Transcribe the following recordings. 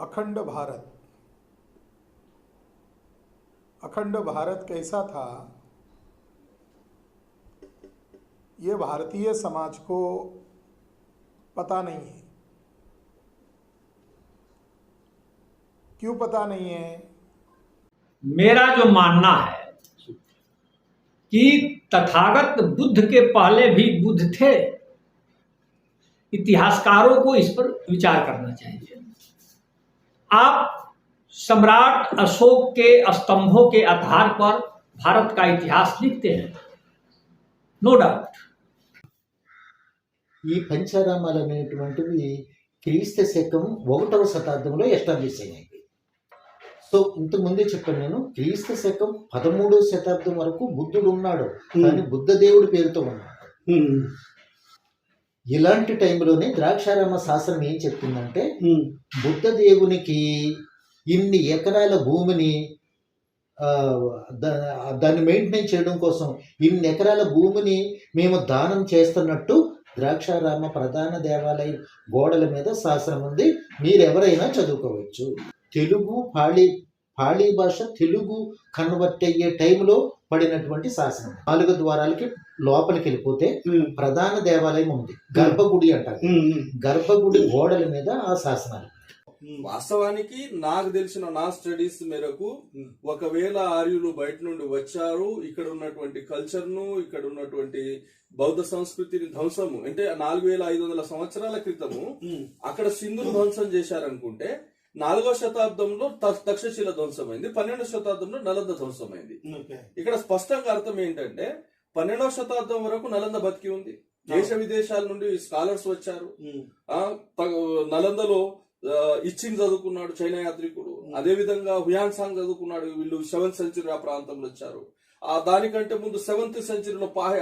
अखंड भारत। अखंड भारत कैसा था? ये भारतीय समाज को पता नहीं है। क्यों पता नहीं है? मेरा जो मानना है कि तथागत बुद्ध के पहले भी बुद्ध थे, इतिहासकारों को इस पर विचार करना चाहिए। आप सम्राट अशोक के स्तंभों के आधार पर भारत का इतिहास लिखते हैं नो डाउट ఈ పంచారామాలు అనేటువంటివి క్రీస్తు శకం ఒకటవ శతాబ్దంలో ఎస్టాబ్లిష్ అయ్యాయి సో ఇంతకు ముందే చెప్పాను నేను క్రీస్తు శకం పదమూడవ శతాబ్దం వరకు బుద్ధుడు ఉన్నాడు కానీ బుద్ధ దేవుడి పేరుతో ఉన్నాడు ఇలాంటి టైంలోనే ద్రాక్షారామ శాసనం ఏం చెప్తుందంటే బుద్ధ దేవునికి ఇన్ని ఎకరాల భూమిని దాన్ని మెయింటైన్ చేయడం కోసం ఇన్ని ఎకరాల భూమిని మేము దానం చేస్తున్నట్టు ద్రాక్షారామ ప్రధాన దేవాలయం గోడల మీద శాసనం ఉంది. మీరెవరైనా చదువుకోవచ్చు. తెలుగు పాళీ పాళీ భాష తెలుగు కన్వర్ట్ అయ్యే టైంలో పడినటువంటి శాసనం. నాలుగు ద్వారాలకి లోపలికి వెళ్ళిపోతే ప్రధాన దేవాలయం ఉంది. గర్భగుడి అంటారు. గర్భగుడి గోడల మీద ఆ శాసనాలు. వాస్తవానికి నాకు తెలిసిన నా స్టడీస్ మేరకు ఒకవేళ ఆర్యులు బయట నుండి వచ్చారు ఇక్కడ ఉన్నటువంటి కల్చర్ను ఇక్కడ ఉన్నటువంటి బౌద్ధ సంస్కృతిని ధ్వంసము అంటే నాలుగు వేల ఐదు వందల సంవత్సరాల క్రితము అక్కడ సింధును ధ్వంసం చేశారనుకుంటే నాలుగో శతాబ్దంలో తక్షశిల ధ్వంసమైంది పన్నెండో శతాబ్దంలో నలంద ధ్వంసమైంది. ఇక్కడ స్పష్టంగా అర్థం ఏంటంటే పన్నెండవ శతాబ్దం వరకు నలంద బతికి ఉంది. దేశ విదేశాల నుండి స్కాలర్స్ వచ్చారు. నలందలో ఇచ్చింగ్ చదువుకున్నాడు చైనా యాత్రికుడు. అదే విధంగా హుయాన్ సాంగ్ చదువుకున్నాడు వీళ్ళు సెవెంత్ సెంచురీ ఆ ప్రాంతంలో వచ్చారు. దానికంటే ముందు సెవెంత్ సెంచురీలో పాహ్య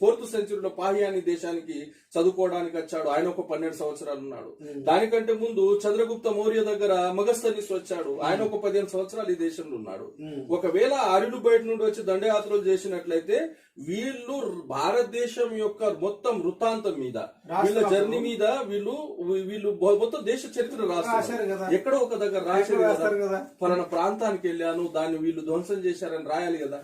ఫోర్త్ సెంచురీలో పాహ్య అనే దేశానికి చదువుకోవడానికి వచ్చాడు. ఆయన ఒక పన్నెండు సంవత్సరాలు ఉన్నాడు. దానికంటే ముందు చంద్రగుప్త మౌర్య దగ్గర మగస్తనిస్ వచ్చాడు. ఆయన ఒక పదిహేను సంవత్సరాలు ఈ దేశంలో ఉన్నాడు. ఒకవేళ ఆర్యుడు బయట నుండి వచ్చి దండయాత్రలు చేసినట్లయితే వీళ్ళు భారతదేశం యొక్క మొత్తం వృత్తాంతం మీద వీళ్ళ జర్నీ మీద వీళ్ళు వీళ్ళు మొత్తం దేశ చరిత్ర రాస్తారు. ఎక్కడో ఒక దగ్గర రాశారు కదా. ఫలానా ప్రాంతానికి వెళ్ళాను దాన్ని వీళ్ళు ధ్వంసం చేశారని రాయాలి కదా.